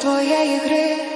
Твоєї гри.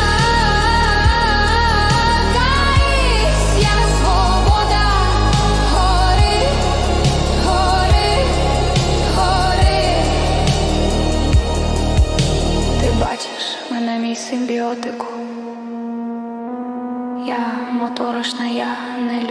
мій симбіотику. Я моторошна, я не